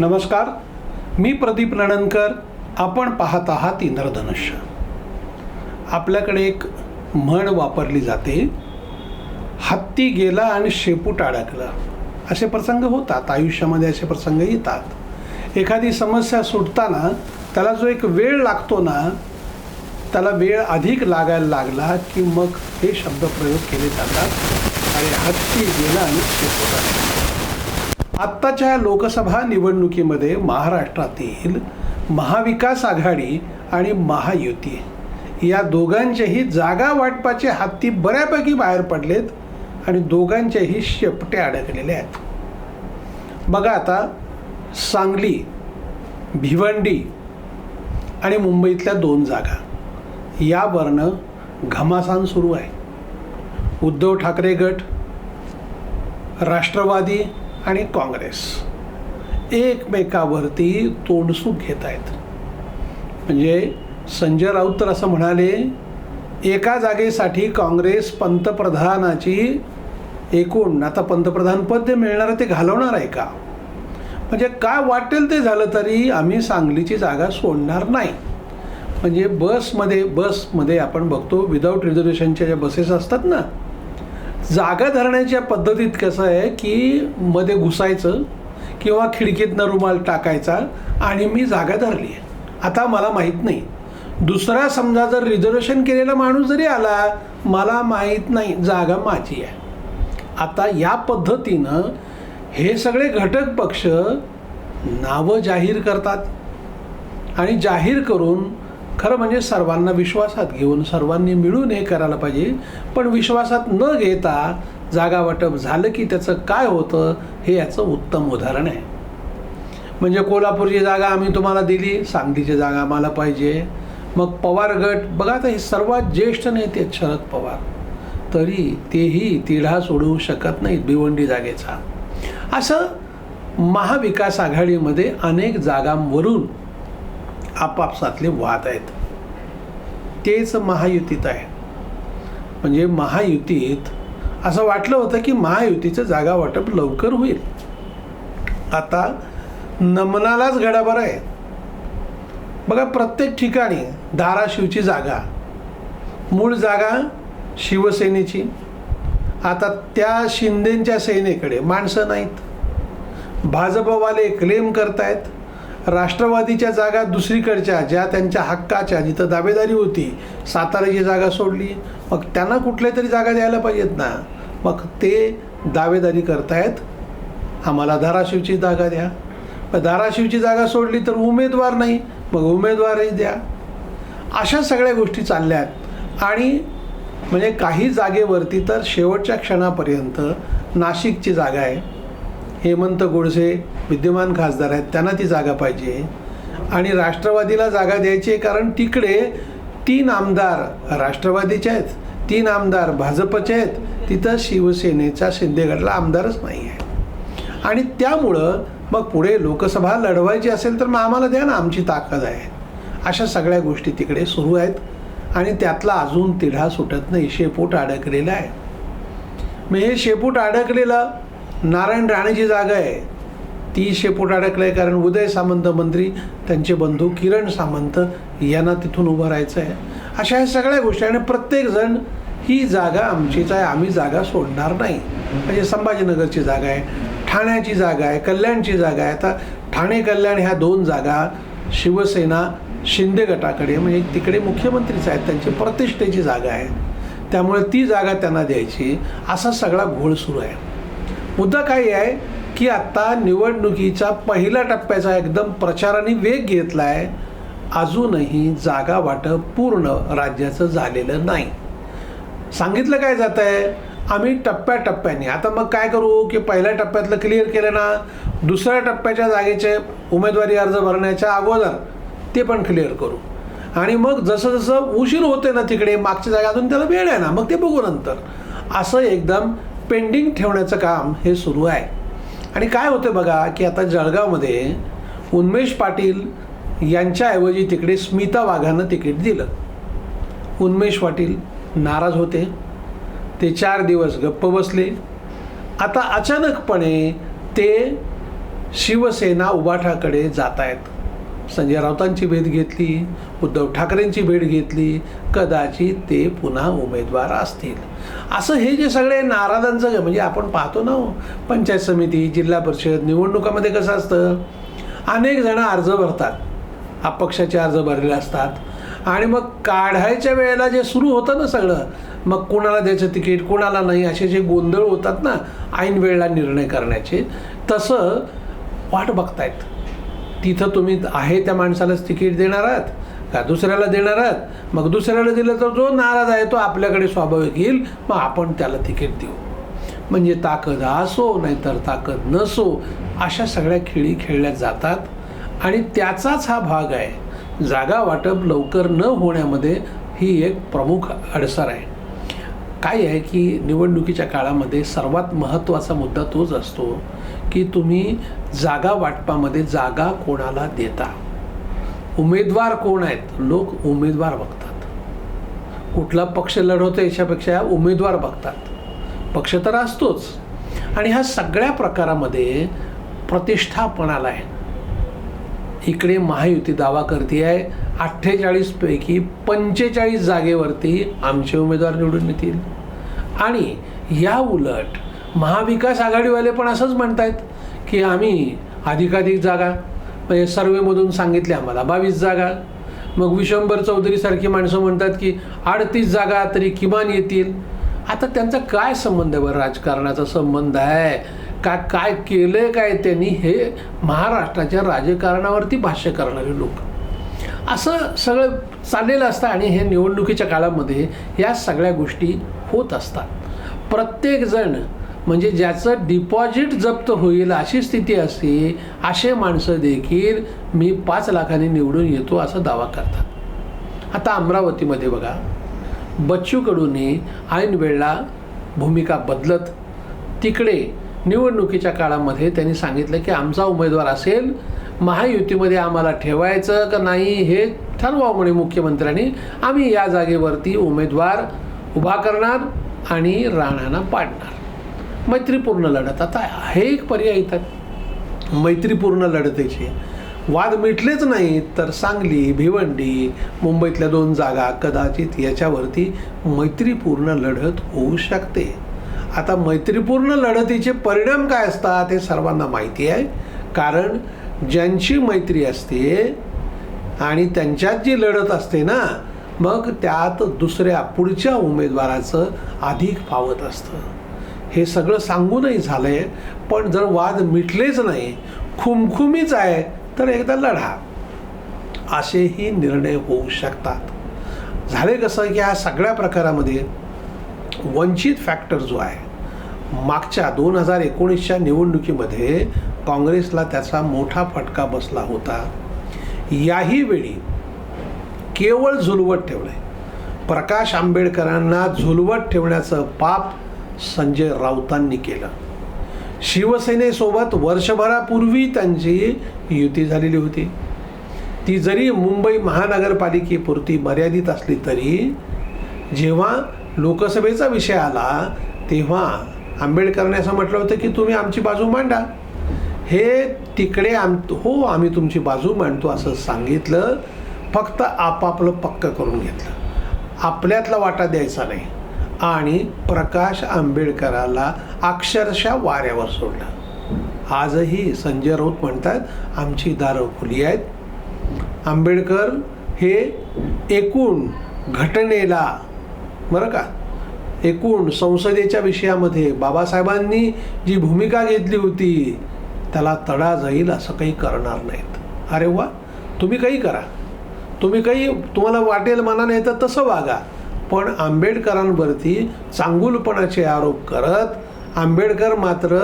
नमस्कार मी प्रदीप नणनकर आपण पाहत आहात इंद्रधनुष्य. आपल्याकडे एक म्हण वापरली जाते हत्ती गेला आणि शेपूट अडकला असे प्रसंग होतात आयुष्यामध्ये असे प्रसंग येतात. एखादी समस्या सुटताना त्याला जो एक वेळ लागतो ना त्याला वेळ अधिक लागायला लागला की मग हे शब्दप्रयोग केले जातात. आणि हत्ती गेला आणि शेपूट अडकला आत्ताच्या लोकसभा निवडणुकीमध्ये महाराष्ट्रातील महाविकास आघाडी आणि महायुती या दोघांचेही जागा वाटपाचे हत्ती बऱ्यापैकी बाहेर पडलेत आणि दोघांचेही शेपटे अडकलेले आहेत. बघा आता सांगली भिवंडी आणि मुंबईतल्या दोन जागा. यावरनं घमासान सुरू आहे. उद्धव ठाकरे गट राष्ट्रवादी आणि काँग्रेस एकमेकावरती तोडसूक घेत आहेत म्हणजे संजय राऊत तर असं म्हणाले एका जागेसाठी काँग्रेस पंतप्रधानाची एकूण आता पंतप्रधान पद जे मिळणार ते घालवणार आहे का? म्हणजे काय वाटेल ते झालं तरी आम्ही सांगलीची जागा सोडणार नाही. म्हणजे बसमध्ये बसमध्ये आपण बघतो विदाऊट रिझर्वेशनच्या ज्या बसेस असतात ना जागा धरण्याच्या पद्धतीत कसं आहे की मध्ये घुसायचं किंवा खिडकीतनं रुमाल टाकायचा आणि मी जागा धरली आहे. आता मला माहीत नाही. दुसरा समजा जर रिझर्वेशन केलेला माणूस जरी आला मला माहीत नाही जागा माझी आहे. आता या पद्धतीनं हे सगळे घटक पक्ष नावं जाहीर करतात. आणि जाहीर करून खरं म्हणजे सर्वांना विश्वासात घेऊन सर्वांनी मिळून हे करायला पाहिजे. पण विश्वासात न घेता जागा वाटप झालं की त्याचं काय होतं हे याचं उत्तम उदाहरण आहे. म्हणजे कोल्हापूरची जागा आम्ही तुम्हाला दिली सांगलीची जागा आम्हाला पाहिजे. मग पवार गट बघा आता हे सर्वात ज्येष्ठ नेते आहेत शरद पवार. तरी तेही तिढा सोडवू शकत नाहीत भिवंडी जागेचा. असं महाविकास आघाडीमध्ये अनेक जागांवरून आपापसातले वाद आहेत. तेच महायुतीत आहे. म्हणजे महायुतीत असं वाटलं होतं की महायुतीचं जागा वाटप लवकर होईल. आता नमनालाच घडाभर आहे. बघा प्रत्येक ठिकाणी धाराशिवची जागा मूळ जागा शिवसेनेची. आता त्या शिंदेच्या सेनेकडे माणसं नाहीत. भाजपवाले क्लेम करतायत. राष्ट्रवादीच्या जागा दुसरीकडच्या ज्या त्यांच्या हक्काच्या जिथं दावेदारी होती साताऱ्याची जागा सोडली. मग त्यांना कुठल्या तरी जागा द्यायला पाहिजेत ना? मग ते दावेदारी करतायत. आम्हाला धाराशिवची जागा द्या. मग धाराशिवची जागा सोडली तर उमेदवार नाही मग उमेदवारही द्या. अशा सगळ्या गोष्टी चालल्या आहेत आणि म्हणजे काही जागेवरती तर शेवटच्या क्षणापर्यंत नाशिकची जागा आहे. हेमंत गोडसे विद्यमान खासदार आहेत त्यांना ती जागा पाहिजे. आणि राष्ट्रवादीला जागा द्यायची आहे कारण तिकडे तीन आमदार राष्ट्रवादीचे आहेत तीन आमदार भाजपचे आहेत तिथं शिवसेनेचा शिंदेगडला आमदारच नाही आहे. आणि त्यामुळं मग पुढे लोकसभा लढवायची असेल तर मग आम्हाला द्या ना आमची ताकद आहे. अशा सगळ्या गोष्टी तिकडे सुरू आहेत आणि त्यातला अजून तिढा सुटत नाही शेपूट अडकलेला आहे. मग हे शेपूट अडकलेलं नारायण राणेची जागा आहे. ती शेपूट अडकलं आहे कारण उदय सामंत मंत्री त्यांचे बंधू किरण सामंत यांना तिथून उभं राहायचं आहे. अशा ह्या सगळ्या गोष्टी आणि प्रत्येकजण ही जागा आमचीच आहे. आम्ही जागा सोडणार नाही. म्हणजे संभाजीनगरची जागा आहे ठाण्याची जागा आहे कल्याणची जागा आहे. आता ठाणे कल्याण ह्या दोन जागा शिवसेना शिंदे गटाकडे म्हणजे तिकडे मुख्यमंत्रीच आहेत. त्यांची प्रतिष्ठेची जागा आहे. त्यामुळे ती जागा त्यांना द्यायची. असा सगळा घोळ सुरू आहे. मुद्दा काय आहे की आत्ता निवडणुकीचा पहिल्या टप्प्याचा एकदम प्रचाराने वेग घेतला आहे अजूनही जागा वाटप पूर्ण राज्याचं झालेलं नाही. सांगितलं काय जात आहे? आम्ही टप्प्याटप्प्याने. आता मग काय करू की पहिल्या टप्प्यातलं क्लिअर केलं ना? दुसऱ्या टप्प्याच्या जागेचे उमेदवारी अर्ज भरण्याच्या अगोदर ते पण क्लिअर करू. आणि मग जसं जसं उशीर होते ना तिकडे मागच्या जागा अजून त्याला वेळ आहे ना? मग ते बघू नंतर. असं एकदम पेंडिंग ठेवण्याचं काम हे सुरू आहे. आणि काय होतं बघा की आता जळगावमध्ये उन्मेष पाटील यांच्याऐवजी तिकडे स्मिता वाघानं तिकीट दिलं. उन्मेष पाटील नाराज होते. ते चार दिवस गप्प बसले. आता अचानकपणे ते शिवसेना उभाठाकडे जात आहेत संजय राऊतांची भेट घेतली उद्धव ठाकरेंची भेट घेतली कदाचित ते पुन्हा उमेदवार असतील. असं हे जे सगळे नाराजांचं म्हणजे आपण पाहतो ना हो, पंचायत समिती जिल्हा परिषद निवडणुकामध्ये कसं असतं? अनेक जण अर्ज भरतात. अपक्षाचे अर्ज भरलेले असतात. आणि मग काढायच्या वेळेला जे सुरू होतं ना सगळं मग कोणाला द्यायचं तिकीट कोणाला नाही असे जे गोंधळ होतात ना ऐन वेळेला निर्णय करण्याचे तसं वाट बघतायत. तिथं तुम्ही आहे त्या माणसालाच तिकीट देणार आहात का दुसऱ्याला देणार आहात? मग दुसऱ्याला दिलं तर जो नाराज आहे तो आपल्याकडे स्वाभाविक येईल मग आपण त्याला तिकीट देऊ. म्हणजे ताकद असो नाहीतर ताकद नसो अशा सगळ्या खेळी खेळल्या जातात आणि त्याचाच हा भाग आहे. जागा वाटप लवकर न होण्यामध्ये ही एक प्रमुख अडसर आहे. काय आहे की निवडणुकीच्या काळामध्ये सर्वात महत्त्वाचा मुद्दा तोच असतो की तुम्ही जागा वाटपामध्ये जागा कोणाला देता? उमेदवार कोण आहेत? लोक उमेदवार बघतात. कुठला पक्ष लढवतो याच्यापेक्षा उमेदवार बघतात. पक्ष तर असतोच. आणि ह्या सगळ्या प्रकारामध्ये प्रतिष्ठापणाला आहे. इकडे महायुती दावा करते आहे अठ्ठेचाळीसपैकी पंचेचाळीस जागेवरती आमचे उमेदवार निवडून येतील. आणि या उलट महाविकास आघाडीवाले पण असंच म्हणतायत की आम्ही अधिकाधिक जागा म्हणजे सर्वेमधून सांगितले आम्हाला बावीस जागा. मग विशंभर चौधरीसारखी माणसं म्हणतात की अडतीस जागा तरी किमान येतील. आता त्यांचा काय संबंध आहे बरं? राजकारणाचा संबंध आहे. का काय केलं आहे काय त्यांनी हे महाराष्ट्राच्या राजकारणावरती भाष्य करणारे लोक. असं सगळं चाललेलं असतं आणि हे निवडणुकीच्या काळामध्ये या सगळ्या गोष्टी होत असतात. प्रत्येकजण म्हणजे ज्याचं डिपॉझिट जप्त होईल अशी स्थिती असते असे माणसं देखील मी पाच लाखांनी निवडून येतो असं दावा करतात. आता अमरावतीमध्ये बघा बच्चू कडूने ऐन वेळेला भूमिका बदलत तिकडे निवडणुकीच्या काळामध्ये त्यांनी सांगितलं की आमचा उमेदवार असेल महायुतीमध्ये आम्हाला ठेवायचं का नाही हे ठरवा म्हणे मुख्यमंत्र्यांनी. आम्ही या जागेवरती उमेदवार उभा करणार आणि राणांना पाडणार मैत्रीपूर्ण लढत. आता हे एक पर्याय येतात मैत्रीपूर्ण लढतीचे. वाद मिटलेच नाहीत तर सांगली भिवंडी मुंबईतल्या दोन जागा कदाचित याच्यावरती मैत्रीपूर्ण लढत होऊ शकते. आता मैत्रीपूर्ण लढतीचे परिणाम काय असतात हे सर्वांना माहिती आहे. कारण ज्यांची मैत्री असते आणि त्यांच्यात जी लढत असते ना मग त्यात दुसऱ्या पुढच्या उमेदवाराचं अधिक फावत असतं. हे सगळं सांगूनही झालं आहे पण जर वाद मिटलेच नाही खुमखुमीच आहे तर एकदा लढा. असेही निर्णय होऊ शकतात. झाले कसं की ह्या सगळ्या प्रकारामध्ये वंचित फॅक्टर जो आहे मागच्या दोन हजार एकोणीसच्या निवडणुकीमध्ये काँग्रेसला त्याचा मोठा फटका बसला होता. याही वेळी केवळ झुलवत ठेवलं प्रकाश आंबेडकरांना झुलवत ठेवण्याचं पाप संजय राऊतांनी केलं. शिवसेनेसोबत वर्षभरापूर्वी त्यांची युती झालेली होती. ती जरी मुंबई महानगरपालिकेपुरती मर्यादित असली तरी जेव्हा लोकसभेचा विषय आला तेव्हा आंबेडकरने असं म्हटलं होतं की तुम्ही आमची बाजू मांडा. हे तिकडे आम हो आम्ही तुमची बाजू मांडतो असं सांगितलं फक्त आपापलं पक्क करून घेतलं. आपल्यातला वाटा द्यायचा नाही. आणि प्रकाश आंबेडकराला अक्षरशः वाऱ्यावर सोडलं. आजही संजय राऊत म्हणतात आमची दारं खुली आहेत. आंबेडकर हे एकूण घटनेला बरं का एकूण संसदेच्या विषयामध्ये बाबासाहेबांनी जी भूमिका घेतली होती त्याला तडा जाईल असं काही करणार नाहीत. अरे वा तुम्ही काही करा. तुम्ही काही तुम्हाला वाटेल मना नाही तर तसं वागा. पण आंबेडकरांवरती चांगुलपणाचे आरोप करत आंबेडकर मात्र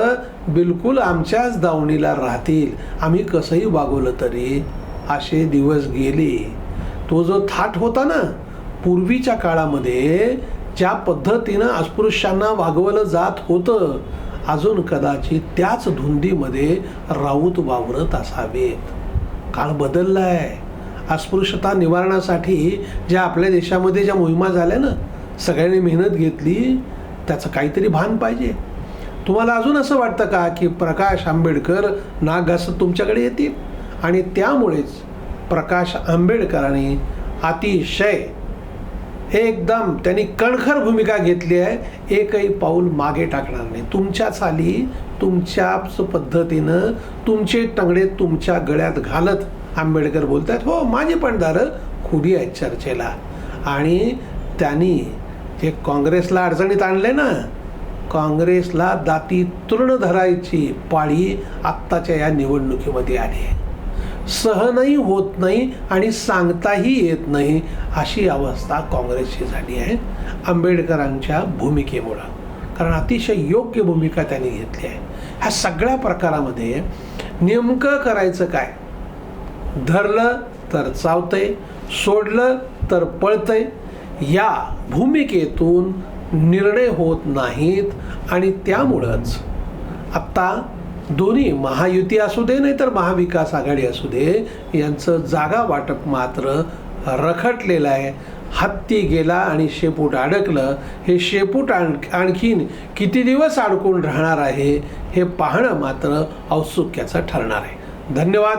बिलकुल आमच्याच दावणीला राहतील. आम्ही कसंही वागवलं तरी असे दिवस गेले. तो जो थाट होता ना पूर्वीच्या काळामध्ये ज्या पद्धतीनं अस्पृश्यांना वागवलं जात होतं अजून कदाचित त्याच धुंदीमध्ये राऊत वावरत असावेत. काळ बदलला आहे अस्पृश्यता निवारणासाठी ज्या आपल्या देशामध्ये ज्या मोहिमा झाल्या ना सगळ्यांनी मेहनत घेतली त्याचं काहीतरी भान पाहिजे. तुम्हाला अजून असं वाटतं का की प्रकाश आंबेडकर नाग घासत तुमच्याकडे येतील? आणि त्यामुळेच प्रकाश आंबेडकरांनी अतिशय एकदम त्यांनी कणखर भूमिका घेतली आहे एकही पाऊल मागे टाकणार नाही. तुमच्या चाली तुमच्याच पद्धतीनं तुमचे टंगडे तुमच्या गळ्यात घालत आंबेडकर बोलतात हो माझी पण दारं खुली आहेत चर्चेला. आणि त्यांनी जे काँग्रेसला अडचणीत आणले ना काँग्रेसला दाती तृण धरायची पाळी आत्ताच्या या निवडणुकीमध्ये आली आहे. सहनही होत नाही आणि सांगताही येत नाही अशी अवस्था काँग्रेसची झाली आहे आंबेडकरांच्या भूमिकेमुळं. कारण अतिशय योग्य भूमिका त्यांनी घेतली आहे. ह्या सगळ्या प्रकारामध्ये नेमकं करायचं काय? धरलं तर चावतंय सोडलं तर पळतंय. या भूमिकेतून निर्णय होत नाहीत आणि त्यामुळंच आत्ता दोन्ही महायुती असू दे नाही तर महाविकास आघाडी असू दे यांचं जागा वाटप मात्र रखडलेलं आहे. हत्ती गेला आणि शेपूट अडकलं. हे शेपूट आण आणखीन किती दिवस अडकून राहणार आहे हे पाहणं मात्र औत्सुक्याचं ठरणार आहे. धन्यवाद.